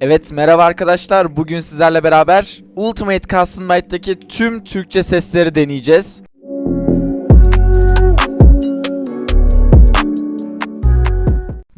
Evet merhaba arkadaşlar. Bugün sizlerle beraber Ultimate Custom Night'taki tüm Türkçe sesleri deneyeceğiz.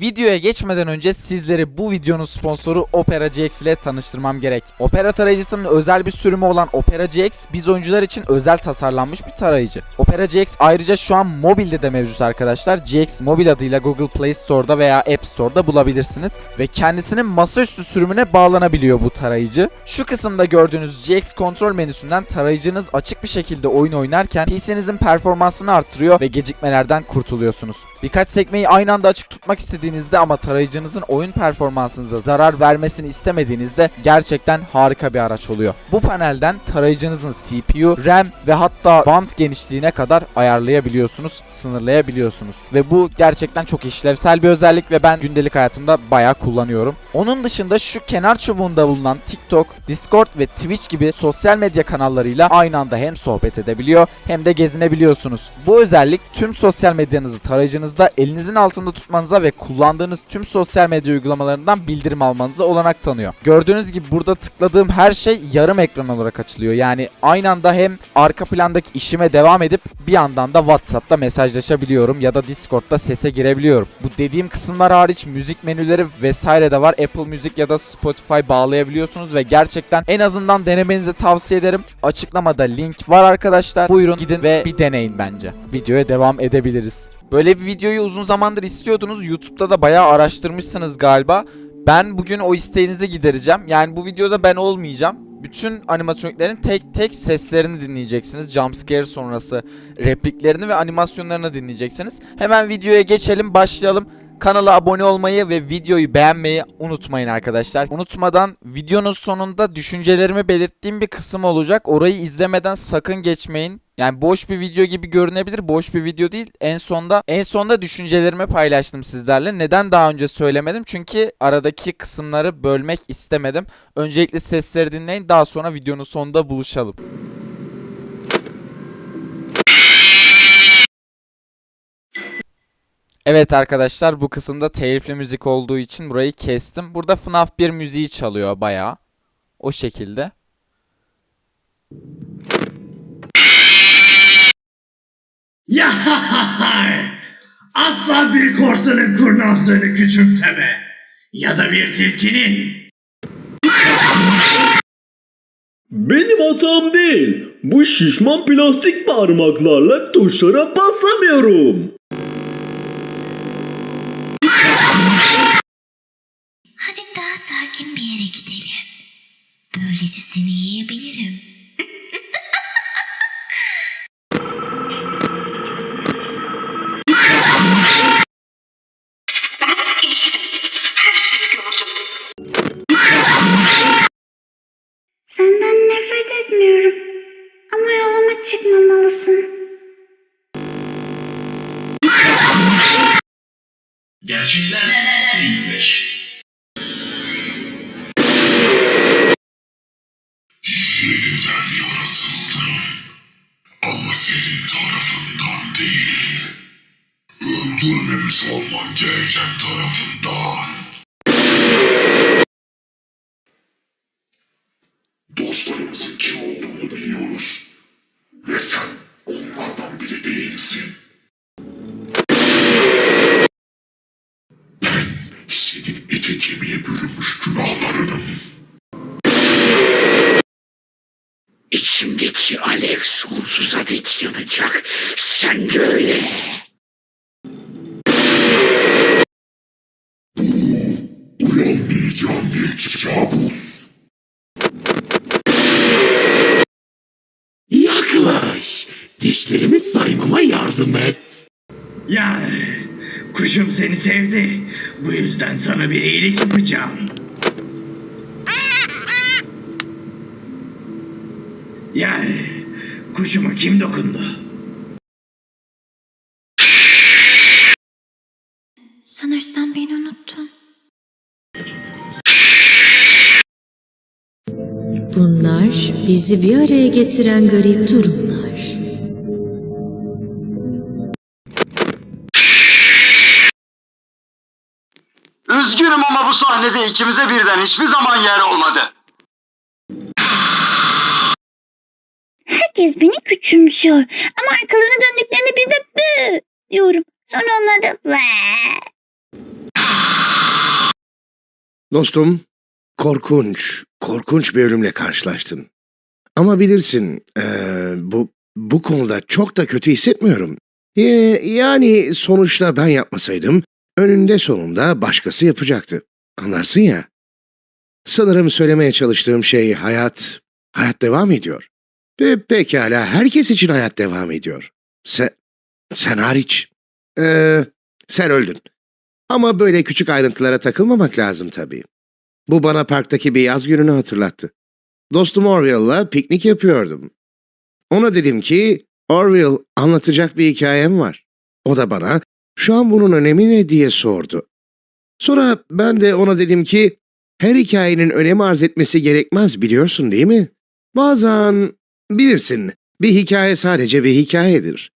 Videoya geçmeden önce sizleri bu videonun sponsoru Opera GX ile tanıştırmam gerek. Opera tarayıcısının özel bir sürümü olan Opera GX biz oyuncular için özel tasarlanmış bir tarayıcı. Opera GX ayrıca şu an mobilde de mevcut arkadaşlar. GX mobil adıyla Google Play Store'da veya App Store'da bulabilirsiniz ve kendisinin masaüstü sürümüne bağlanabiliyor bu tarayıcı. Şu kısımda gördüğünüz GX kontrol menüsünden tarayıcınız açık bir şekilde oyun oynarken PC'nizin performansını artırıyor ve gecikmelerden kurtuluyorsunuz. Birkaç sekmeyi aynı anda açık tutmak istediğinizde ama tarayıcınızın oyun performansınıza zarar vermesini istemediğinizde gerçekten harika bir araç oluyor. Bu panelden tarayıcınızın CPU, RAM ve hatta band genişliğine kadar ayarlayabiliyorsunuz, sınırlayabiliyorsunuz. Ve bu gerçekten çok işlevsel bir özellik ve ben gündelik hayatımda bayağı kullanıyorum. Onun dışında şu kenar çubuğunda bulunan TikTok, Discord ve Twitch gibi sosyal medya kanallarıyla aynı anda hem sohbet edebiliyor hem de gezinebiliyorsunuz. Bu özellik tüm sosyal medyanızı tarayıcınızda elinizin altında tutmanıza ve kullandığınız tüm sosyal medya uygulamalarından bildirim almanıza olanak tanıyor. Gördüğünüz gibi burada tıkladığım her şey yarım ekran olarak açılıyor. Yani aynı anda hem arka plandaki işime devam edip bir yandan da WhatsApp'ta mesajlaşabiliyorum ya da Discord'da sese girebiliyorum. Bu dediğim kısımlar hariç müzik menüleri vesaire de var. Apple Music ya da Spotify bağlayabiliyorsunuz ve gerçekten en azından denemenizi tavsiye ederim. Açıklamada link var arkadaşlar. Buyurun gidin ve bir deneyin bence. Videoya devam edebiliriz. Böyle bir videoyu uzun zamandır istiyordunuz. YouTube'da da bayağı araştırmışsınız galiba. Ben bugün o isteğinizi gidereceğim. Yani bu videoda ben olmayacağım. Bütün animatroniklerin tek tek seslerini dinleyeceksiniz. Jumpscare sonrası repliklerini ve animasyonlarını dinleyeceksiniz. Hemen videoya geçelim, başlayalım. Kanala abone olmayı ve videoyu beğenmeyi unutmayın arkadaşlar. Unutmadan videonun sonunda düşüncelerimi belirttiğim bir kısım olacak. Orayı izlemeden sakın geçmeyin. Yani boş bir video gibi görünebilir. Boş bir video değil. En sonda en sonda düşüncelerimi paylaştım sizlerle. Neden daha önce söylemedim? Çünkü aradaki kısımları bölmek istemedim. Öncelikle sesleri dinleyin. Daha sonra videonun sonunda buluşalım. Evet arkadaşlar bu kısımda telifli müzik olduğu için burayı kestim. Burada FNAF 1 müziği çalıyor bayağı. O şekilde. Ya Asla bir korsanın kurnazlığını küçümseme. Ya da bir tilkinin. Benim hatam değil. Bu şişman plastik parmaklarla tuşlara basamıyorum. Hadi daha sakin bir yere gidelim. Böylece seni yiyebilirim. Etmiyorum. Ama yoluma çıkmamalısın. Gerçeklerle yüzleş. Yeniden yaratıldım. Ama senin tarafından değil. Öldürmemiş olman gereken tarafından. İçimdeki alev sonsuza dek yanacak. Sen de öyle. Bu uyanmayacağım bir kabus. Yaklaş. Dişlerimi saymama yardım et. Ya kuşum seni sevdi. Bu yüzden sana bir iyilik yapacağım. Ya kuşuma kim dokundu? Sanırsam beni unuttun. Bunlar bizi bir araya getiren garip durumlar. Üzgünüm ama bu sahnede ikimize birden hiçbir zaman yer olmadı. Herkes beni küçümsüyor. Ama arkalarına döndüklerinde bir de bı diyorum. Sonra onlar da "Vaa." Dostum, korkunç, korkunç bir ölümle karşılaştın. Ama bilirsin, eee, bu bu konuda çok da kötü hissetmiyorum. Ee, yani sonuçta ben yapmasaydım, önünde sonunda başkası yapacaktı. Anlarsın ya. Sanırım söylemeye çalıştığım şey hayat, hayat devam ediyor. Ve pekala herkes için hayat devam ediyor. Sen, sen hariç. Ee, sen öldün. Ama böyle küçük ayrıntılara takılmamak lazım tabii. Bu bana parktaki bir yaz gününü hatırlattı. Dostum Orville'la piknik yapıyordum. Ona dedim ki, Orville anlatacak bir hikayem var. O da bana, şu an bunun önemi ne diye sordu. Sonra ben de ona dedim ki, her hikayenin önem arz etmesi gerekmez biliyorsun değil mi? Bazen, bilirsin, bir hikaye sadece bir hikayedir.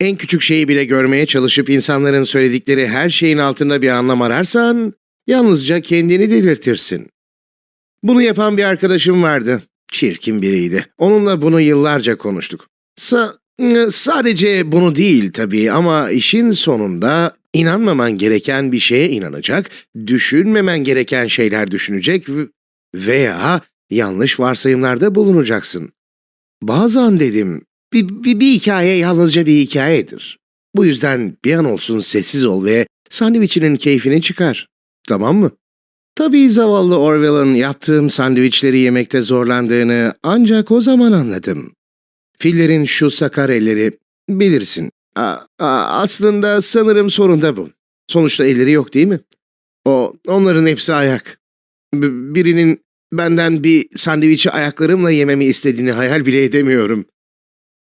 En küçük şeyi bile görmeye çalışıp insanların söyledikleri her şeyin altında bir anlam ararsan, yalnızca kendini delirtirsin. Bunu yapan bir arkadaşım vardı. Çirkin biriydi. Onunla bunu yıllarca konuştuk. Sa sadece bunu değil tabii ama işin sonunda inanmaman gereken bir şeye inanacak, düşünmemen gereken şeyler düşünecek veya yanlış varsayımlarda bulunacaksın. Bazen dedim, bir, bir, bir hikaye yalnızca bir hikayedir. Bu yüzden bir an olsun sessiz ol ve sandviçinin keyfini çıkar. Tamam mı? Tabii zavallı Orwell'ın yaptığım sandviçleri yemekte zorlandığını ancak o zaman anladım. Fillerin şu sakar elleri, bilirsin. A- a- aslında sanırım sorun da bu. Sonuçta elleri yok değil mi? O, onların hepsi ayak. B- birinin benden bir sandviçi ayaklarımla yememi istediğini hayal bile edemiyorum.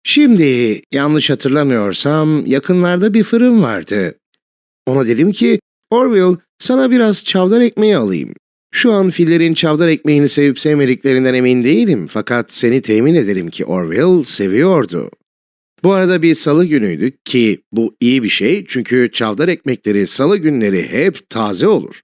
Şimdi yanlış hatırlamıyorsam yakınlarda bir fırın vardı. Ona dedim ki, Orville sana biraz çavdar ekmeği alayım. Şu an fillerin çavdar ekmeğini sevip sevmediklerinden emin değilim fakat seni temin ederim ki Orville seviyordu. Bu arada bir salı günüydü ki bu iyi bir şey çünkü çavdar ekmekleri salı günleri hep taze olur.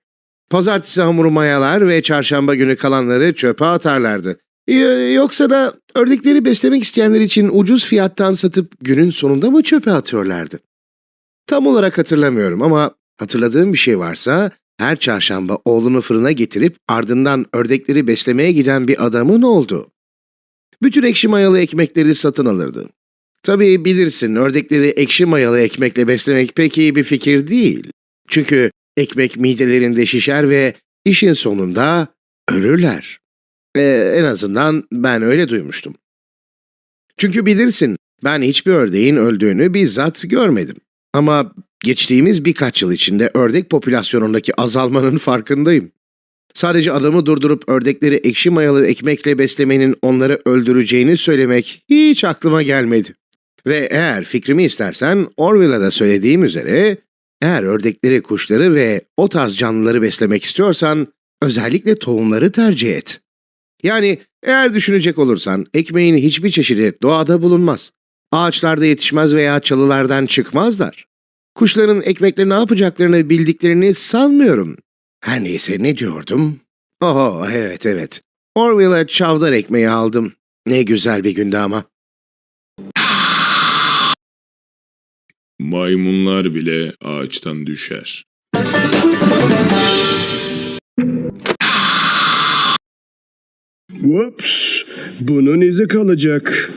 Pazartesi hamuru mayalar ve çarşamba günü kalanları çöpe atarlardı. Y- Yoksa da ördekleri beslemek isteyenler için ucuz fiyattan satıp günün sonunda mı çöpe atıyorlardı? Tam olarak hatırlamıyorum ama hatırladığım bir şey varsa her çarşamba oğlunu fırına getirip ardından ördekleri beslemeye giden bir adamın oldu. Bütün ekşi mayalı ekmekleri satın alırdı. Tabii bilirsin ördekleri ekşi mayalı ekmekle beslemek pek iyi bir fikir değil. Çünkü ekmek midelerinde şişer ve işin sonunda ölürler. Ee, en azından ben öyle duymuştum. Çünkü bilirsin ben hiçbir ördeğin öldüğünü bizzat görmedim. Ama geçtiğimiz birkaç yıl içinde ördek popülasyonundaki azalmanın farkındayım. Sadece adamı durdurup ördekleri ekşi mayalı ekmekle beslemenin onları öldüreceğini söylemek hiç aklıma gelmedi. Ve eğer fikrimi istersen Orwell'a da söylediğim üzere eğer ördekleri, kuşları ve o tarz canlıları beslemek istiyorsan özellikle tohumları tercih et. Yani eğer düşünecek olursan ekmeğin hiçbir çeşidi doğada bulunmaz. Ağaçlarda yetişmez veya çalılardan çıkmazlar. Kuşların ekmekle ne yapacaklarını bildiklerini sanmıyorum. Her neyse ne diyordum? Oho evet evet. Orwell'a çavdar ekmeği aldım. Ne güzel bir gündü ama. Maymunlar bile ağaçtan düşer. Whoops. Bunun izi kalacak.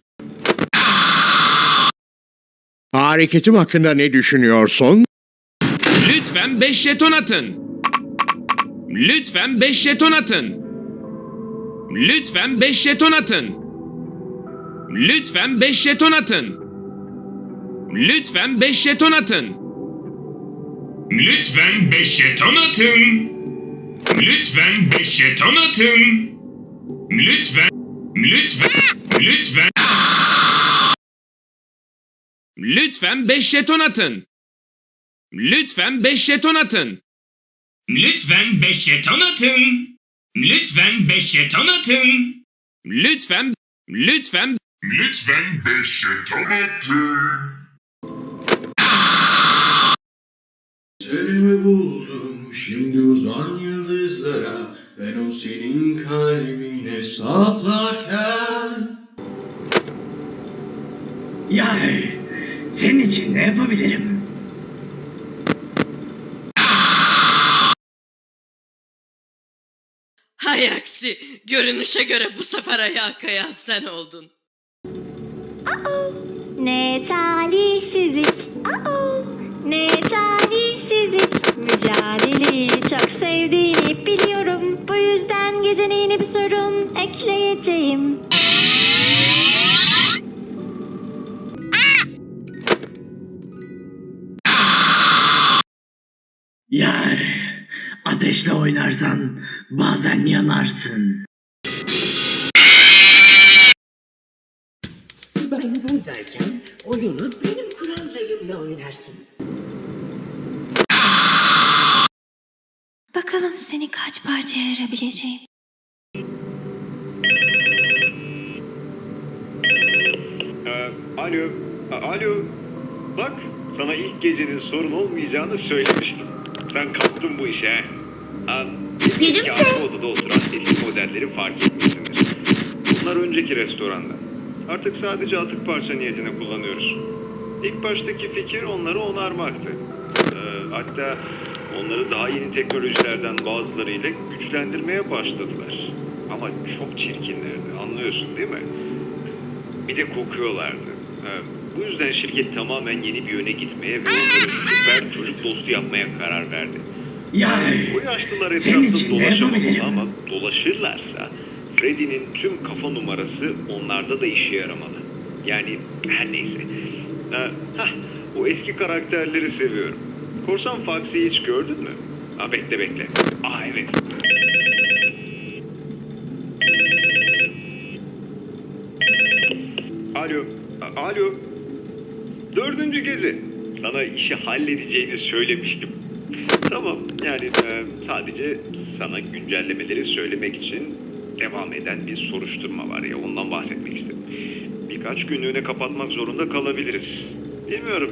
Hareketim hakkında ne düşünüyorsun? Lütfen 5 jeton atın. Lütfen 5 jeton atın. Lütfen 5 jeton atın. Lütfen 5 jeton atın. Lütfen 5 jeton atın. Lütfen 5 jeton atın. Lütfen 5 jeton atın. Lütfen, lütfen, lütfen. Lütfen 5 jeton atın. Lütfen 5 jeton atın. Lütfen 5 jeton atın. Lütfen 5 jeton atın. Lütfen, lütfen, Lütfen 5 jeton atın. Seni buldum Şimdi uzan yıldızlara Ben o senin kalbine saplarken Yar, senin için ne yapabilirim? Hay aksi, görünüşe göre bu sefer ayağa kayan sen oldun. Ne talihsizlik. Aa, ne talihsizlik. Mücadeleyi çok sevdiğini biliyorum. Bu yüzden gecene yeni bir sorun ekleyeceğim. Yar, ateşle oynarsan bazen yanarsın. Ben buradayken oyunu benim kurallarımla oynarsın. Bakalım seni kaç parçaya ayırabileceğim. alo, alo. Bak, sana ilk gecenin sorun olmayacağını söylemiştim. Sen kaptın bu işe. Ha, Gülümse. Yan odada oturan eski modelleri fark etmişsindir. Bunlar önceki restoranda. Artık sadece atık parça niyetine kullanıyoruz. İlk baştaki fikir onları onarmaktı. Ee, hatta onları daha yeni teknolojilerden bazılarıyla güçlendirmeye başladılar. Ama çok çirkinlerdi, anlıyorsun değil mi? Bir de kokuyorlardı. Bu yüzden şirket tamamen yeni bir yöne gitmeye ve onları süper çocuk dostu yapmaya karar verdi. Yar, Bu yaşlılar etrafta yapabilirim? ama dolaşırlarsa Freddy'nin tüm kafa numarası onlarda da işe yaramalı. Yani her neyse. Ha, hah, o eski karakterleri seviyorum. Korsan Foxy'yi hiç gördün mü? Ha, bekle bekle. Aa evet. Alo. A- Alo. Dördüncü gezi. Sana işi halledeceğini söylemiştim. Tamam yani e, sadece sana güncellemeleri söylemek için devam eden bir soruşturma var ya ondan bahsetmek istedim. Birkaç günlüğüne kapatmak zorunda kalabiliriz. Bilmiyorum.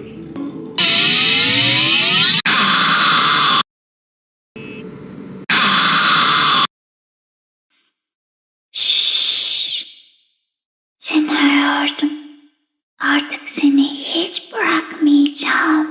Seni arıyordum. Artık seni hiç bırakmayacağım.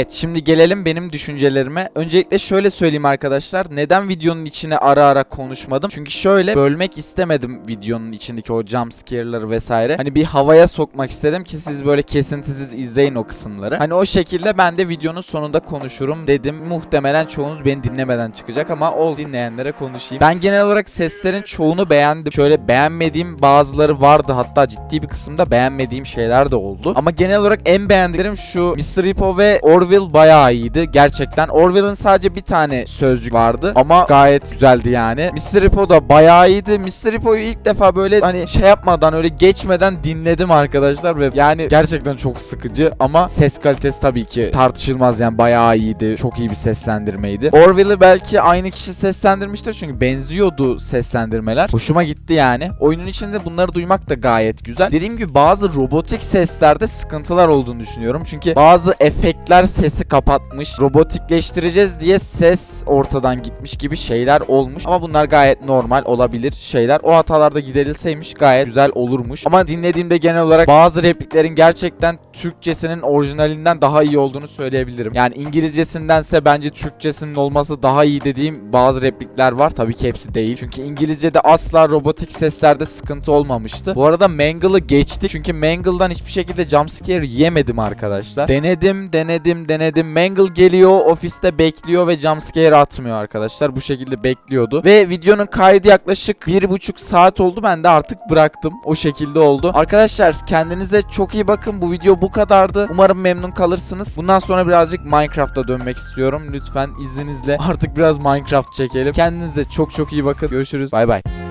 Evet şimdi gelelim benim düşüncelerime. Öncelikle şöyle söyleyeyim arkadaşlar. Neden videonun içine ara ara konuşmadım? Çünkü şöyle bölmek istemedim videonun içindeki o jump scare'ları vesaire. Hani bir havaya sokmak istedim ki siz böyle kesintisiz izleyin o kısımları. Hani o şekilde ben de videonun sonunda konuşurum dedim. Muhtemelen çoğunuz beni dinlemeden çıkacak ama ol dinleyenlere konuşayım. Ben genel olarak seslerin çoğunu beğendim. Şöyle beğenmediğim bazıları vardı. Hatta ciddi bir kısımda beğenmediğim şeyler de oldu. Ama genel olarak en beğendiklerim şu Mr. Hippo ve Orville bayağı iyiydi. Gerçekten Orville'ın sadece bir tane sözcük vardı ama gayet güzeldi yani. Mr. Hippo da bayağı iyiydi. Mr. Hippo'yu ilk defa böyle hani şey yapmadan öyle geçmeden dinledim arkadaşlar ve yani gerçekten çok sıkıcı ama ses kalitesi tabii ki tartışılmaz yani bayağı iyiydi. Çok iyi bir seslendirmeydi. Orville'ı belki aynı kişi seslendirmiştir çünkü benziyordu seslendirmeler. Hoşuma gitti yani. Oyunun içinde bunları duymak da gayet güzel. Dediğim gibi bazı robotik seslerde sıkıntılar olduğunu düşünüyorum. Çünkü bazı efektler sesi kapatmış. Robotikleştireceğiz diye ses ortadan gitmiş gibi şeyler olmuş. Ama bunlar gayet normal olabilir şeyler. O hatalar da giderilseymiş gayet güzel olurmuş. Ama dinlediğimde genel olarak bazı repliklerin gerçekten Türkçesinin orijinalinden daha iyi olduğunu söyleyebilirim. Yani İngilizcesindense bence Türkçesinin olması daha iyi dediğim bazı replikler var. Tabii ki hepsi değil. Çünkü İngilizce'de asla robotik seslerde sıkıntı olmamıştı. Bu arada Mangle'ı geçti. Çünkü Mangle'dan hiçbir şekilde jumpscare yemedim arkadaşlar. Denedim, denedim, denedim. Mangle geliyor, ofiste bekliyor ve jumpscare atmıyor arkadaşlar. Bu şekilde bekliyordu. Ve videonun kaydı yaklaşık bir buçuk saat oldu. Ben de artık bıraktım. O şekilde oldu. Arkadaşlar kendinize çok iyi bakın. Bu video bu kadardı. Umarım memnun kalırsınız. Bundan sonra birazcık Minecraft'a dönmek istiyorum. Lütfen izninizle artık biraz Minecraft çekelim. Kendinize çok çok iyi bakın. Görüşürüz. Bay bay.